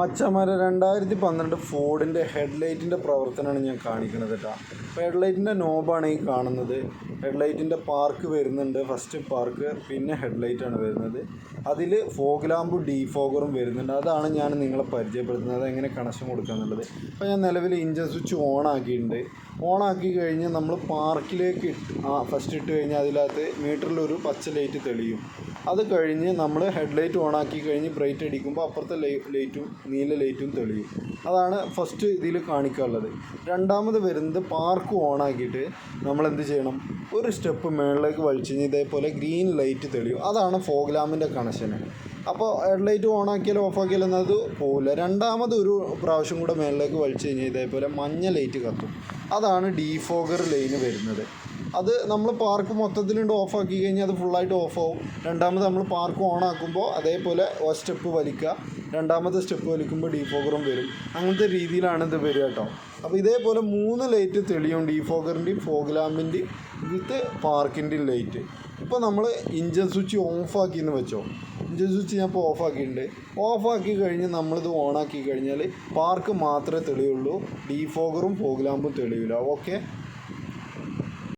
മച്ചന്മാരെ രണ്ടായിരത്തി പന്ത്രണ്ട് ഫോർഡിന്റെ ഹെഡ്ലൈറ്റിന്റെ പ്രവർത്തനമാണ് ഞാൻ കാണിക്കുന്നത് കേട്ടോ. അപ്പോൾ ഹെഡ്ലൈറ്റിന്റെ നോബാണ് ഈ കാണുന്നത്. ഹെഡ്ലൈറ്റിന്റെ പാർക്ക് വരുന്നുണ്ട്. ഫസ്റ്റ് പാർക്ക് പിന്നെ ഹെഡ്ലൈറ്റാണ് വരുന്നത്. അതിൽ ഫോഗ് ലാമ്പും ഡീഫോഗറും വരുന്നുണ്ട്. അതാണ് ഞാൻ നിങ്ങളെ പരിചയപ്പെടുത്തുന്നത്. എങ്ങനെ കണക്ഷൻ കൊടുക്കുക എന്നുള്ളത് അപ്പോൾ ഞാൻ നിലവിൽ ഇഞ്ചൻ സ്വിച്ച് ഓൺ ആക്കിയിട്ടുണ്ട്. ഓൺ ആക്കി കഴിഞ്ഞ് നമ്മൾ പാർക്കിലേക്ക് ഇട്ട് ആ ഫസ്റ്റ് ഇട്ട് കഴിഞ്ഞാൽ അതിനകത്ത് മീറ്ററിലൊരു പച്ച ലൈറ്റ് തെളിയും. അത് കഴിഞ്ഞ് നമ്മൾ ഹെഡ്ലൈറ്റ് ഓൺ ആക്കി കഴിഞ്ഞ് ബ്രൈറ്റ് അടിക്കുമ്പോൾ അപ്പുറത്തെ ലൈറ്റും നീല ലൈറ്റും തെളിയും. അതാണ് ഫസ്റ്റ് ഇതിൽ കാണിക്കാനുള്ളത്. രണ്ടാമത് വരുന്നത് പാർക്ക് ഓണാക്കിയിട്ട് നമ്മൾ എന്ത് ചെയ്യണം? ഒരു സ്റ്റെപ്പ് മേളിലേക്ക് വലിച്ചു കഴിഞ്ഞാൽ ഇതേപോലെ ഗ്രീൻ ലൈറ്റ് തെളിയും. അതാണ് ഫോഗ്ലാമിന്റെ കണക്ഷൻ അപ്പോൾ ഹെഡ്ലൈറ്റ് ഓഫ് ആക്കിയാലും എന്നത് പോകില്ല രണ്ടാമത് ഒരു പ്രാവശ്യം കൂടെ മേളിലേക്ക് വലിച്ചു കഴിഞ്ഞാൽ ഇതേപോലെ മഞ്ഞ ലൈറ്റ് കത്തും. അതാണ് ഡീഫോഗർ ലൈന് വരുന്നത്. അത് നമ്മൾ പാർക്ക് മൊത്തത്തിലുണ്ട് ഓഫ് ആക്കി കഴിഞ്ഞാൽ അത് ഫുള്ളായിട്ട് ഓഫ് ആവും രണ്ടാമത് നമ്മൾ പാർക്ക് ഓൺ ആക്കുമ്പോൾ അതേപോലെ ഒരു സ്റ്റെപ്പ് വലിക്കുക രണ്ടാമത്തെ സ്റ്റെപ്പ് വലിക്കുമ്പോൾ ഡീഫോഗറും വരും. അങ്ങനത്തെ രീതിയിലാണ് ഇത് വരിക കേട്ടോ അപ്പോൾ ഇതേപോലെ മൂന്ന് ലൈറ്റ് തെളിയും ഡീഫോഗറിന്റെയും ഫോഗ് വിത്ത് പാർക്കിന്റെയും ലൈറ്റ്. ഇപ്പോൾ നമ്മൾ ഇഞ്ചൻ സ്വിച്ച് ഓഫ് ആക്കിയെന്ന് വെച്ചോ. ഇഞ്ചൻ സ്വിച്ച് ഞാൻ ഇപ്പോൾ ഓഫ് ആക്കിയിട്ടുണ്ട് ഓഫ് ആക്കി കഴിഞ്ഞ് നമ്മളിത് ഓൺ ആക്കി കഴിഞ്ഞാൽ പാർക്ക് മാത്രമേ തെളിയുള്ളൂ. ഡീഫോഗറും ഫോഗ് തെളിയില്ല ഓക്കെ?